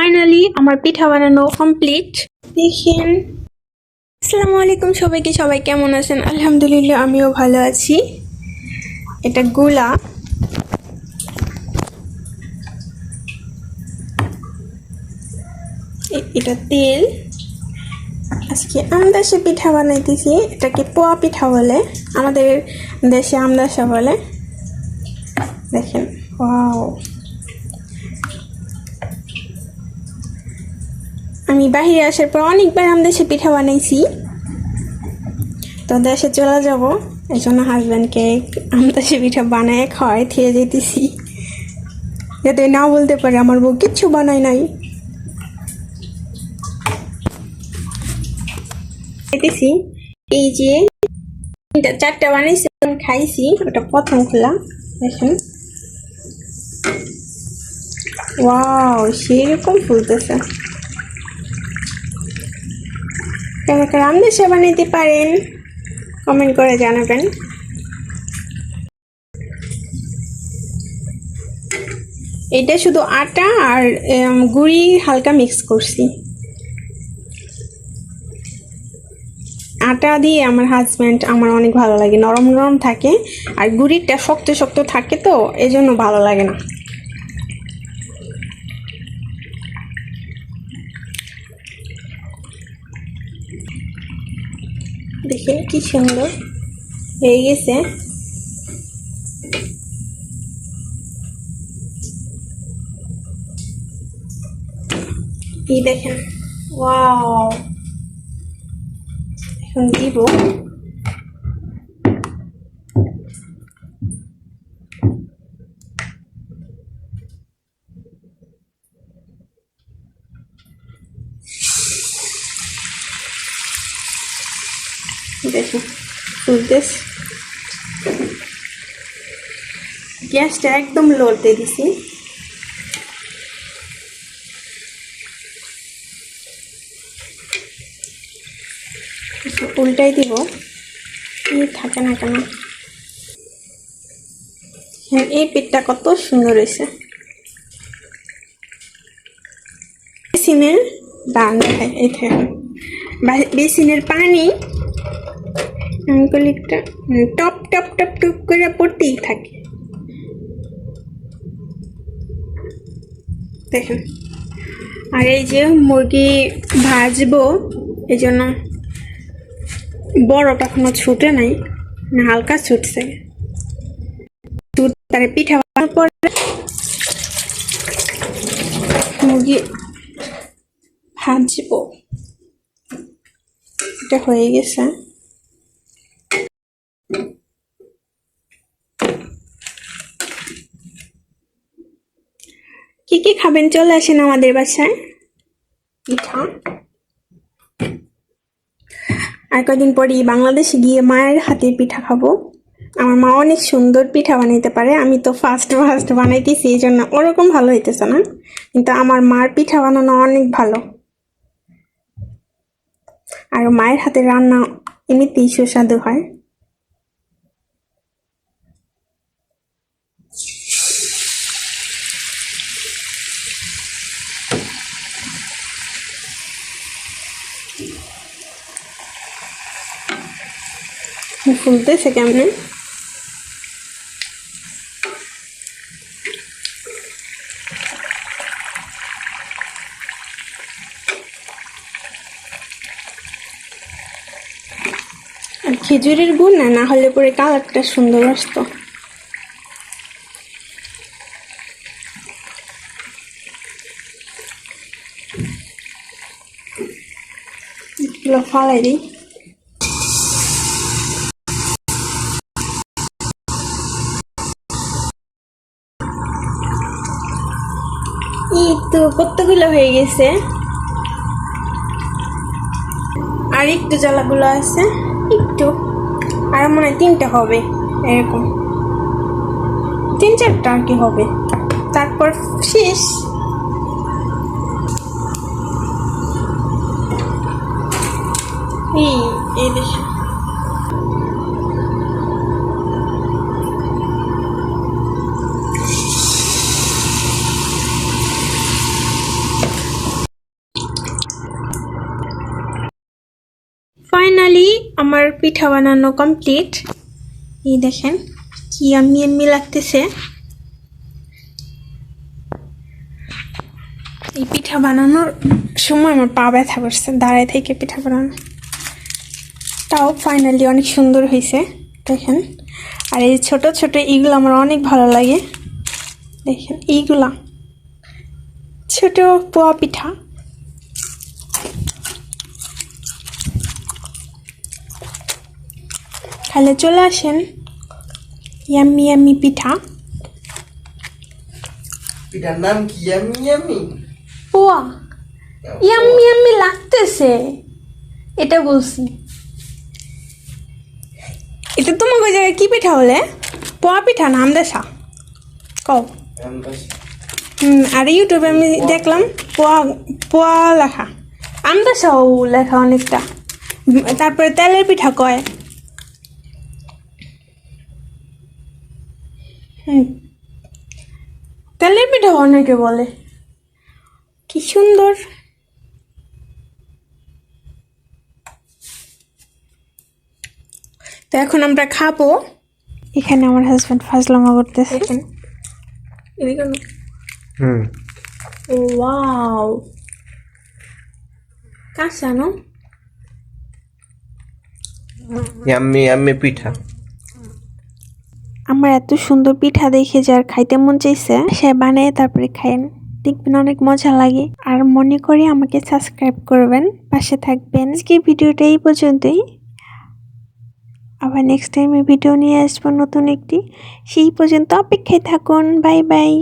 Finally আমার পিঠা বানানো complete দেখেন। আসসালামু আলাইকুম সবাইকে, সবাই কেমন আছেন? আলহামদুলিল্লাহ, আমিও ভালো আছি। এটা গোলা। এটা তেল। আজকে আমদাসে পিঠা বানাইতেছি, এটাকে পোয়া পিঠা বলে। আমাদের দেশে আমদাসা বলে। দেখেন, ওয়াও। আমি বাহিরে আসার পর অনেকবার আমদাসে পিঠা বানাইছি। তো দেশে চলে যাব এই জন্য হাজব্যান্ডকে আমদাসে পিঠা বানায় খাওয়াই খেয়ে যেতেছি। যাতে না বলতে পারে, আমার বউ কিচ্ছু বানায় নাই। খেতেছি এই যে চারটা বানাইছি খাইছি, ওটা প্রথম খোলা দেখেন। ওয়াও, সেরকম ফুলতেছে। কারা কারা আমদেশে বানাইতে পারেন কমেন্ট করে জানাবেন। এটা শুধু আটা আর গুড়ি হালকা মিক্স করছি। আটা দিয়ে আমার হাজব্যান্ড আমার অনেক ভালো লাগে, নরম নরম থাকে। আর গুড়িটা শক্ত শক্ত থাকে তো এই জন্য ভালো লাগে না। দেখে কি সুন্দর হয়ে গেছে। এই দেখেন ওয়াও। এখন দিব। দেখুন ফুলতেস গ্যাসটা একদম লড়তে দিছি। উল্টাই দিব। থাকে না কেন? হ্যাঁ এই পিঠটা কত সুন্দর হয়েছে। বেসিনের দান দেখায় এই থাকে। বেসিনের পানি আঙ্গুলিটা টপ টপ টপ টপ করে পড়তেই থাকে। দেখেন। আর এই যে মুরগি ভাজবো, এই জন্য বড়টা এখনও ছুটে নাই না হালকা ছুটছে। দুধ তারে পিঠা বানানোর পরে মুরগি ভাজবো। এটা হয়ে গেছে কি কি খাবেন চলে আসেন আমাদের বাসায়। পিঠা আর কদিন পরই বাংলাদেশে গিয়ে মায়ের হাতের পিঠা খাব। আমার মা অনেক সুন্দর পিঠা বানাইতে পারে আমি তো ফার্স্ট ফার্স্ট বানাইতেছি এই জন্য ওরকম ভালো হইতেছে না। কিন্তু আমার মার পিঠা বানানো অনেক ভালো। আর মায়ের হাতের রান্না এমনিতেই সুস্বাদু হয়। ফুলতেছে কেমনে? আর খেজুরের গুড় না না হলে পরে কালারটা সুন্দর আসতো। ফালাই দিই। তো কতগুলো হয়ে গেছে? আর একটু জ্বালাগুলো আছে। একটু। আর মনে হয় তিনটা হবে, এরকম। তিন চারটা আর কি হবে। তারপর শেষ। এই এই দেখে। আমার পিঠা বানানো কমপ্লিট এই দেখেন কি আমি এমনি লাগতেছে। এই পিঠা বানানোর সময় আমার পা ব্যথা করছে, দাঁড়ায় থেকে পিঠা বানানো। তাও ফাইনালি অনেক সুন্দর হয়েছে, দেখেন। আর এই ছোট ছোট এইগুলো আমার অনেক ভালো লাগে, দেখেন এইগুলা। ছোট পোয়া পিঠা। তাহলে চলে আসেন। ইয়াম্মি ইয়াম্মি পিঠা। পিঠার নাম কি? ইয়ামি ইয়ামি পোয়া। ইয়াম্মি ইয়াম্মি লাগতেছে। এটা বলছি। এটা তোমাকে ওই জায়গায় কি পিঠা বলে? পোয়া পিঠা না আমদেশা কও। হুম, আর ইউটিউবে আমি দেখলাম পোয়া পোয়া লেখা। আমদাসাও লেখা অনেকটা। তারপরে তেলের পিঠা কয়? হুম। তেলের পিঠা অনেকে বলে। কি সুন্দর। তো এখন আমরা খাব। এখানে আমার হাজব্যান্ড ফাজলামা করতেছে। এদিকে না। হুম। ওয়াও। কাঁচা no? ইয়াম্মি ইয়াম্মি পিঠা। আমার এত সুন্দর পিঠা দেখে যার খাইতে মন চাইছে, সে বানিয়ে তারপরে খায়েন দেখবেন অনেক মজা লাগে। আর মনে করে আমাকে সাবস্ক্রাইব করবেন, পাশে থাকবেন। আজকে ভিডিওটা এই পর্যন্তই। আবার নেক্সট টাইমে ভিডিও নিয়ে আসব নতুন একটি। সেই পর্যন্ত অপেক্ষায় থাকুন। Bye bye.